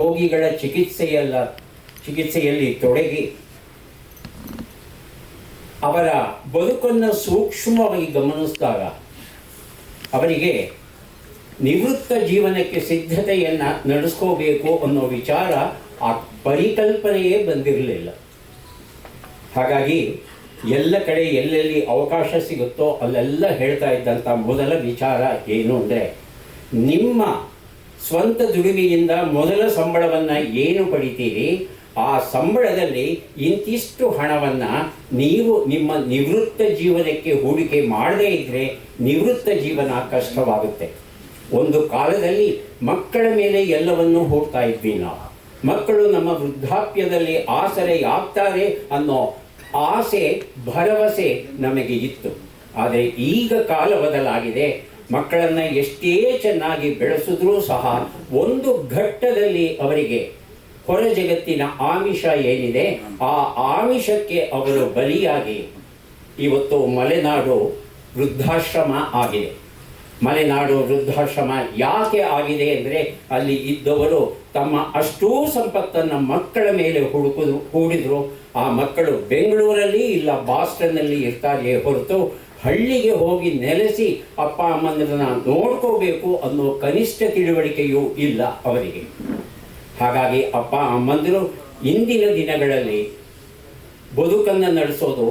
ರೋಗಿಗಳ ಚಿಕಿತ್ಸೆಯಲ್ಲ, ಚಿಕಿತ್ಸೆಯಲ್ಲಿ ತೊಡಗಿ. ಅವರ ಬದುಕನ್ನು ಸೂಕ್ಷ್ಮವಾಗಿ ಗಮನಿಸಿದಾಗ ಅವರಿಗೆ ನಿವೃತ್ತ ಜೀವನಕ್ಕೆ ಸಿದ್ಧತೆಯನ್ನು ನಡೆಸ್ಕೋಬೇಕು ಅನ್ನೋ ವಿಚಾರ ಆ ಪರಿಕಲ್ಪನೆಯೇ ಬಂದಿರಲಿಲ್ಲ. ಹಾಗಾಗಿ ಎಲ್ಲ ಕಡೆ ಎಲ್ಲೆಲ್ಲಿ ಅವಕಾಶ ಸಿಗುತ್ತೋ ಅಲ್ಲೆಲ್ಲ ಹೇಳ್ತಾ ಇದ್ದಂಥ ಮೊದಲ ವಿಚಾರ ಏನು ಅಂದರೆ ನಿಮ್ಮ ಸ್ವಂತ ದುಡಿಮೆಯಿಂದ ಮೊದಲ ಸಂಬಳವನ್ನು ಏನು ಪಡಿತೀರಿ? ಆ ಸಂಬಳದಲ್ಲಿ ಇಂತಿಷ್ಟು ಹಣವನ್ನು ನೀವು ನಿಮ್ಮ ನಿವೃತ್ತ ಜೀವನಕ್ಕೆ ಹೂಡಿಕೆ ಮಾಡದೇ ಇದ್ದರೆ ನಿವೃತ್ತ ಜೀವನ ಕಷ್ಟವಾಗುತ್ತೆ. ಒಂದು ಕಾಲದಲ್ಲಿ ಮಕ್ಕಳ ಮೇಲೆ ಎಲ್ಲವನ್ನೂ ಹೋಗ್ತಾ ಇದ್ವಿ ನಾವು. ಮಕ್ಕಳು ನಮ್ಮ ವೃದ್ಧಾಪ್ಯದಲ್ಲಿ ಆಸರೆಯಾಗ್ತಾರೆ ಅನ್ನೋ ಆಸೆ, ಭರವಸೆ ನಮಗೆ ಇತ್ತು. ಆದರೆ ಈಗ ಕಾಲ ಬದಲಾಗಿದೆ. ಮಕ್ಕಳನ್ನು ಎಷ್ಟೇ ಚೆನ್ನಾಗಿ ಬೆಳೆಸಿದ್ರೂ ಸಹ ಒಂದು ಘಟ್ಟದಲ್ಲಿ ಅವರಿಗೆ ಹೊರ ಜಗತ್ತಿನ ಆಮಿಷ ಏನಿದೆ, ಆ ಆಮಿಷಕ್ಕೆ ಅವರು ಬಲಿಯಾಗಿ ಇವತ್ತು ಮಲೆನಾಡು ವೃದ್ಧಾಶ್ರಮ ಆಗಿದೆ. ಮಲೆನಾಡು ವೃದ್ಧಾಶ್ರಮ ಯಾಕೆ ಆಗಿದೆ ಅಂದರೆ ಅಲ್ಲಿ ಇದ್ದವರು ತಮ್ಮ ಅಷ್ಟೂ ಸಂಪತ್ತನ್ನು ಮಕ್ಕಳ ಮೇಲೆ ಹುಡುಕುದು, ಹೂಡಿದ್ರು. ಆ ಮಕ್ಕಳು ಬೆಂಗಳೂರಲ್ಲಿ ಇಲ್ಲ, ಬಾಸ್ಟನ್ನಲ್ಲಿ ಇರ್ತಾರೆ ಹೊರತು ಹಳ್ಳಿಗೆ ಹೋಗಿ ನೆಲೆಸಿ ಅಪ್ಪ ಅಮ್ಮಂದ್ರನ್ನ ನೋಡ್ಕೋಬೇಕು ಅನ್ನೋ ಕನಿಷ್ಠ ತಿಳುವಳಿಕೆಯೂ ಇಲ್ಲ ಅವರಿಗೆ. ಹಾಗಾಗಿ ಅಪ್ಪ ಅಮ್ಮಂದಿರು ಇಂದಿನ ದಿನಗಳಲ್ಲಿ ಬದುಕನ್ನು ನಡೆಸೋದು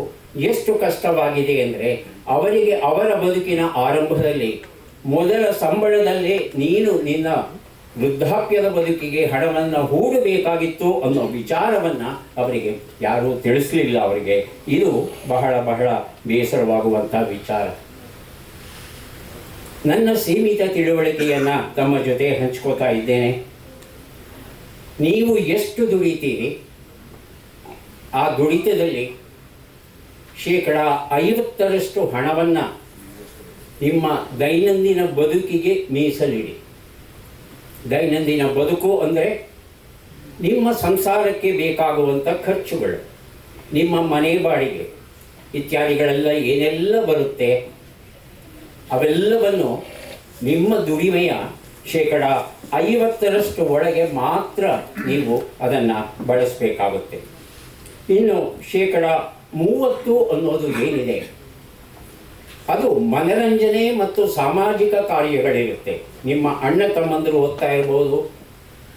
ಎಷ್ಟು ಕಷ್ಟವಾಗಿದೆ ಅಂದರೆ ಅವರಿಗೆ ಅವರ ಬದುಕಿನ ಆರಂಭದಲ್ಲಿ ಮೊದಲ ಸಂಬಳದಲ್ಲಿ ನೀನು ನಿನ್ನ ವೃದ್ಧಾಪ್ಯದ ಬದುಕಿಗೆ ಹಣವನ್ನು ಹೂಡಬೇಕಾಗಿತ್ತು ಅನ್ನೋ ವಿಚಾರವನ್ನು ಅವರಿಗೆ ಯಾರೂ ತಿಳಿಸಲಿಲ್ಲ ಅವರಿಗೆ. ಇದು ಬಹಳ ಬಹಳ ಬೇಸರವಾಗುವಂಥ ವಿಚಾರ. ನನ್ನ ಸೀಮಿತ ತಿಳುವಳಿಕೆಯನ್ನು ತಮ್ಮ ಜೊತೆ ಹಂಚ್ಕೋತಾ ಇದ್ದೇನೆ. ನೀವು ಎಷ್ಟು ದುಡಿತೀರಿ? ಆ ದುಡಿತದಲ್ಲಿ ಶೇಕಡ ಐವತ್ತರಷ್ಟು ಹಣವನ್ನು ನಿಮ್ಮ ದೈನಂದಿನ ಬದುಕಿಗೆ ಮೀಸಲಿಡಿ. ದೈನಂದಿನ ಬದುಕು ಅಂದರೆ ನಿಮ್ಮ ಸಂಸಾರಕ್ಕೆ ಬೇಕಾಗುವಂಥ ಖರ್ಚುಗಳು, ನಿಮ್ಮ ಮನೆ ಬಾಡಿಗೆ ಇತ್ಯಾದಿಗಳೆಲ್ಲ ಏನೆಲ್ಲ ಬರುತ್ತೆ? ಅವೆಲ್ಲವನ್ನು ನಿಮ್ಮ ದುಡಿಮೆಯ ಶೇಕಡ ಐವತ್ತರಷ್ಟು ಒಳಗೆ ಮಾತ್ರ ನೀವು ಅದನ್ನು ಬಳಸಬೇಕಾಗುತ್ತೆ. ಇನ್ನು ಶೇಕಡ ಮೂವತ್ತು ಅನ್ನೋದು ಏನಿದೆ? ಅದು ಮನರಂಜನೆ ಮತ್ತು ಸಾಮಾಜಿಕ ಕಾರ್ಯಗಳಿರುತ್ತೆ. ನಿಮ್ಮ ಅಣ್ಣ ತಮ್ಮಂದರು ಓದ್ತಾ ಇರಬಹುದು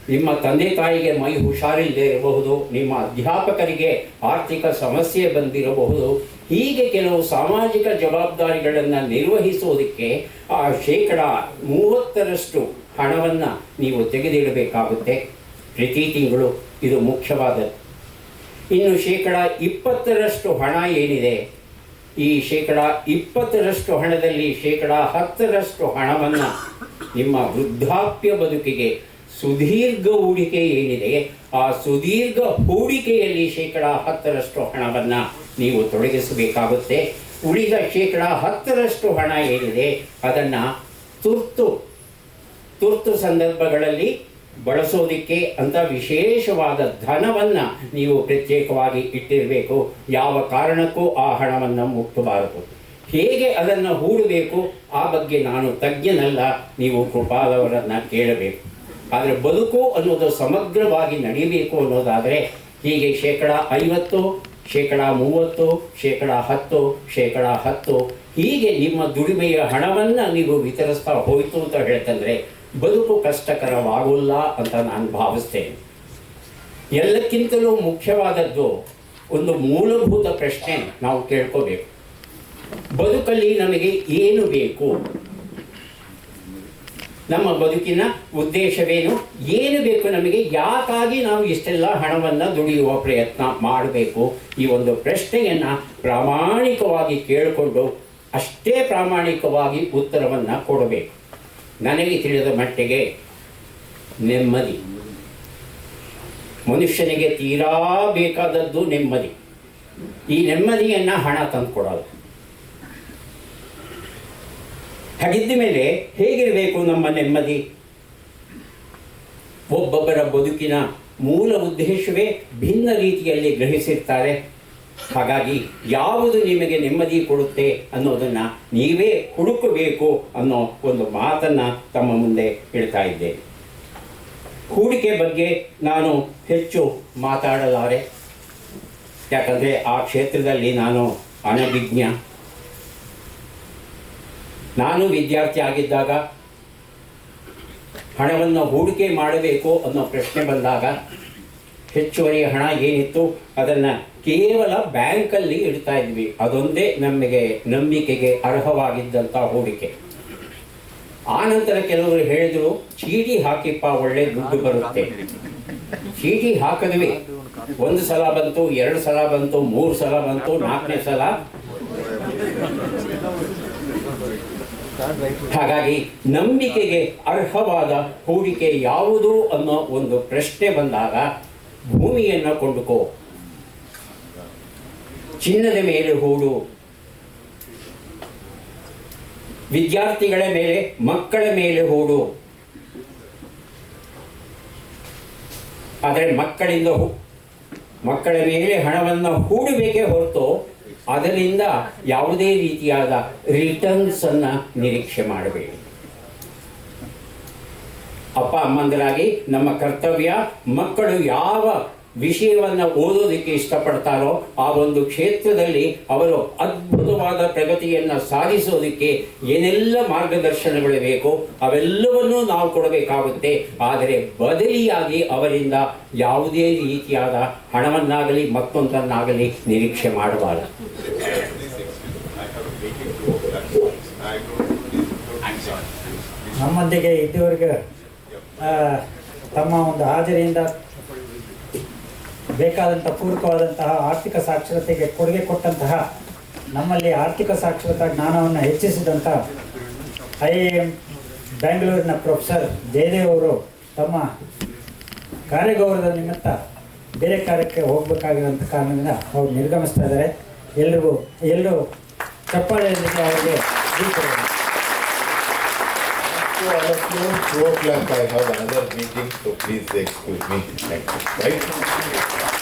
ನಿಮ್ಮ ತಂದೆ ತಾಯಿಗೆ ಮೈ ಹುಷಾರಿಲ್ಲದೆ ಇರಬಹುದು, ನಿಮ್ಮ ಅಧ್ಯಾಪಕರಿಗೆ ಆರ್ಥಿಕ ಸಮಸ್ಯೆ ಬಂದಿರಬಹುದು, ಹೀಗೆ ಕೆಲವು ಸಾಮಾಜಿಕ ಜವಾಬ್ದಾರಿಗಳನ್ನು ನಿರ್ವಹಿಸುವುದಕ್ಕೆ ಆ ಶೇಕಡ ಮೂವತ್ತರಷ್ಟು ಹಣವನ್ನು ನೀವು ತೆಗೆದಿಡಬೇಕಾಗುತ್ತೆ. ಪ್ರತಿ ತಿಂಗಳು ಇದು ಮುಖ್ಯವಾದದ್ದು. ಇನ್ನು ಶೇಕಡ ಇಪ್ಪತ್ತರಷ್ಟು ಹಣ ಏನಿದೆ ಈ ಶೇಕಡ ಇಪ್ಪತ್ತರಷ್ಟು ಹಣದಲ್ಲಿ ಶೇಕಡ ಹತ್ತರಷ್ಟು ಹಣವನ್ನು ನಿಮ್ಮ ವೃದ್ಧಾಪ್ಯ ಬದುಕಿಗೆ ಸುದೀರ್ಘ ಹೂಡಿಕೆ ಏನಿದೆ, ಆ ಸುದೀರ್ಘ ಹೂಡಿಕೆಯಲ್ಲಿ ಶೇಕಡ ಹತ್ತರಷ್ಟು ಹಣವನ್ನು ನೀವು ತೊಡಗಿಸಬೇಕಾಗುತ್ತೆ. ಉಳಿದ ಶೇಕಡ ಹತ್ತರಷ್ಟು ಹಣ ಏನಿದೆ, ಅದನ್ನು ತುರ್ತು ತುರ್ತು ಸಂದರ್ಭಗಳಲ್ಲಿ ಬಳಸೋದಕ್ಕೆ ಅಂತ ವಿಶೇಷವಾದ ಧನವನ್ನು ನೀವು ಪ್ರತ್ಯೇಕವಾಗಿ ಇಟ್ಟಿರಬೇಕು. ಯಾವ ಕಾರಣಕ್ಕೂ ಆ ಹಣವನ್ನು ಮುಟ್ಟಬಾರದು. ಹೇಗೆ ಅದನ್ನು ಹೂಡಬೇಕು, ಆ ಬಗ್ಗೆ ನಾನು ತಜ್ಞನಲ್ಲ, ನೀವು ಕೃಪಾಲವರನ್ನು ಕೇಳಬೇಕು. ಆದರೆ ಬದುಕು ಅನ್ನೋದು ಸಮಗ್ರವಾಗಿ ನಡೀಬೇಕು ಅನ್ನೋದಾದರೆ ಹೀಗೆ ಶೇಕಡ ಐವತ್ತು, ಶೇಕಡ ಮೂವತ್ತು, ಶೇಕಡ ಹತ್ತು ಶೇಕಡ ಹತ್ತು, ಹೀಗೆ ನಿಮ್ಮ ದುಡಿಮೆಯ ಹಣವನ್ನು ನೀವು ವಿತರಿಸ್ತಾ ಹೋಯಿತು ಅಂತ ಹೇಳ್ತಂದ್ರೆ ಬದುಕು ಕಷ್ಟಕರವಾಗಲ್ಲ ಅಂತ ನಾನು ಭಾವಿಸ್ತೇನೆ. ಎಲ್ಲಕ್ಕಿಂತಲೂ ಮುಖ್ಯವಾದದ್ದು ಒಂದು ಮೂಲಭೂತ ಪ್ರಶ್ನೆ ನಾವು ಕೇಳ್ಕೋಬೇಕು. ಬದುಕಲ್ಲಿ ನಮಗೆ ಏನು ಬೇಕು? ನಮ್ಮ ಬದುಕಿನ ಉದ್ದೇಶವೇನು? ಏನು ಬೇಕು ನಮಗೆ? ಯಾಕಾಗಿ ನಾವು ಇಷ್ಟೆಲ್ಲ ಹಣವನ್ನು ದುಡಿಯುವ ಪ್ರಯತ್ನ ಮಾಡಬೇಕು? ಈ ಒಂದು ಪ್ರಶ್ನೆಯನ್ನು ಪ್ರಾಮಾಣಿಕವಾಗಿ ಕೇಳಿಕೊಂಡು ಅಷ್ಟೇ ಪ್ರಾಮಾಣಿಕವಾಗಿ ಉತ್ತರವನ್ನು ಕೊಡಬೇಕು. ನನಗೆ ತಿಳಿದ ಮಟ್ಟಿಗೆ ನೆಮ್ಮದಿ. ಮನುಷ್ಯನಿಗೆ ತೀರಾ ಬೇಕಾದದ್ದು ನೆಮ್ಮದಿ. ಈ ನೆಮ್ಮದಿಯನ್ನು ಹಣ ತಂದುಕೊಡೋದು. ಹಾಗಿದ್ದ ಮೇಲೆ ಹೇಗಿರಬೇಕು ನಮ್ಮ ನೆಮ್ಮದಿ? ಒಬ್ಬೊಬ್ಬರ ಬದುಕಿನ ಮೂಲ ಉದ್ದೇಶವೇ ಭಿನ್ನ ರೀತಿಯಲ್ಲಿ ಗ್ರಹಿಸಿರ್ತಾರೆ. ಹಾಗಾಗಿ ಯಾವುದು ನಿಮಗೆ ನೆಮ್ಮದಿ ಕೊಡುತ್ತೆ ಅನ್ನೋದನ್ನು ನೀವೇ ಹುಡುಕಬೇಕು ಅನ್ನೋ ಒಂದು ಮಾತನ್ನು ತಮ್ಮ ಮುಂದೆ ಹೇಳ್ತಾ ಇದ್ದೇನೆ. ಹೂಡಿಕೆ ಬಗ್ಗೆ ನಾನು ಹೆಚ್ಚು ಮಾತಾಡಲಾರೆ. ಯಾಕಂದರೆ ಆ ಕ್ಷೇತ್ರದಲ್ಲಿ ನಾನು ಅನಭಿಜ್ಞ ನಾನು ವಿದ್ಯಾರ್ಥಿ ಆಗಿದ್ದಾಗ ಹಣವನ್ನು ಹೂಡಿಕೆ ಮಾಡಬೇಕು ಅನ್ನೋ ಪ್ರಶ್ನೆ ಬಂದಾಗ ಹೆಚ್ಚುವರಿ ಹಣ ಏನಿತ್ತು ಅದನ್ನು ಕೇವಲ ಬ್ಯಾಂಕಲ್ಲಿ ಇಡ್ತಾ ಇದ್ವಿ. ಅದೊಂದೇ ನಮಗೆ ನಂಬಿಕೆಗೆ ಅರ್ಹವಾಗಿದ್ದಂಥ ಹೂಡಿಕೆ. ಆನಂತರ ಕೆಲವರು ಹೇಳಿದರು, ಚೀಟಿ ಹಾಕಿಪ್ಪ, ಒಳ್ಳೆ ದುಡ್ಡು ಬರುತ್ತೆ. ಚೀಟಿ ಹಾಕಿದ್ವಿ. ಒಂದು ಸಲ ಬಂತು, ಎರಡು ಸಲ ಬಂತು, ಮೂರು ಸಲ ಬಂತು, ನಾಲ್ಕನೇ ಸಲ. ಹಾಗಾಗಿ ನಂಬಿಕೆಗೆ ಅರ್ಹವಾದ ಹೂಡಿಕೆ ಯಾವುದು ಅನ್ನೋ ಒಂದು ಪ್ರಶ್ನೆ ಬಂದಾಗ ಭೂಮಿಯನ್ನು ಕೊಂಡುಕೋ. ಚಿನ್ನದ ಮೇಲೆ ಹೂಡು. ವಿದ್ಯಾರ್ಥಿಗಳ ಮೇಲೆ, ಮಕ್ಕಳ ಮೇಲೆ ಹೂಡು. ಆದರೆ ಮಕ್ಕಳಿಂದ ಮಕ್ಕಳ ಮೇಲೆ ಹಣವನ್ನು ಹೂಡಬೇಕೇ ಹೊರತು ಅದರಿಂದ ಯಾವುದೇ ರೀತಿಯಾದ ರಿಟರ್ನ್ಸ್ ಅನ್ನ ನಿರೀಕ್ಷೆ ಮಾಡಬೇಡಿ. ಅಮ್ಮಂದರಾಗಿ ನಮ್ಮ ಕರ್ತವ್ಯ ಮಕ್ಕಳು ಯಾವ ವಿಷಯವನ್ನು ಓದೋದಕ್ಕೆ ಇಷ್ಟಪಡ್ತಾರೋ ಆ ಒಂದು ಕ್ಷೇತ್ರದಲ್ಲಿ ಅವರು ಅದ್ಭುತವಾದ ಪ್ರಗತಿಯನ್ನು ಸಾಧಿಸೋದಕ್ಕೆ ಏನೆಲ್ಲ ಮಾರ್ಗದರ್ಶನಗಳು ಬೇಕು ಅವೆಲ್ಲವನ್ನೂ ನಾವು ಕೊಡಬೇಕಾಗುತ್ತೆ. ಆದರೆ ಬದಲಿಯಾಗಿ ಅವರಿಂದ ಯಾವುದೇ ರೀತಿಯಾದ ಹಣವನ್ನಾಗಲಿ ಮತ್ತೊಂದನ್ನಾಗಲಿ ನಿರೀಕ್ಷೆ ಮಾಡಬಾರ ನಮ್ಮೊಂದಿಗೆ ಇದುವರೆಗೆ ತಮ್ಮ ಒಂದು ಹಾಜರಿಯಿಂದ ಬೇಕಾದಂಥ ಪೂರಕವಾದಂತಹ ಆರ್ಥಿಕ ಸಾಕ್ಷರತೆಗೆ ಕೊಡುಗೆ ಕೊಟ್ಟಂತಹ ನಮ್ಮಲ್ಲಿ ಆರ್ಥಿಕ ಸಾಕ್ಷರತಾ ಜ್ಞಾನವನ್ನು ಹೆಚ್ಚಿಸಿದಂಥ ಐ ಎ ಬೆಂಗಳೂರಿನ ಪ್ರೊಫೆಸರ್ ಜಯದೇವ್ ಅವರು ತಮ್ಮ ಕಾರ್ಯಗೌರವದ ನಿಮಿತ್ತ ಬೇರೆ ಕಾರ್ಯಕ್ಕೆ ಹೋಗಬೇಕಾಗಿರುವಂಥ ಕಾರಣದಿಂದ ಅವರು ನಿರ್ಗಮಿಸ್ತಾ ಇದ್ದಾರೆ ಎಲ್ರಿಗೂ, ಎಲ್ಲರೂ ಚಪ್ಪಾಳೆಯೊಂದಿಗೆ ಅವರಿಗೆ. To all of you, two o'clock I have another meeting, so please excuse me. Thank you. Right?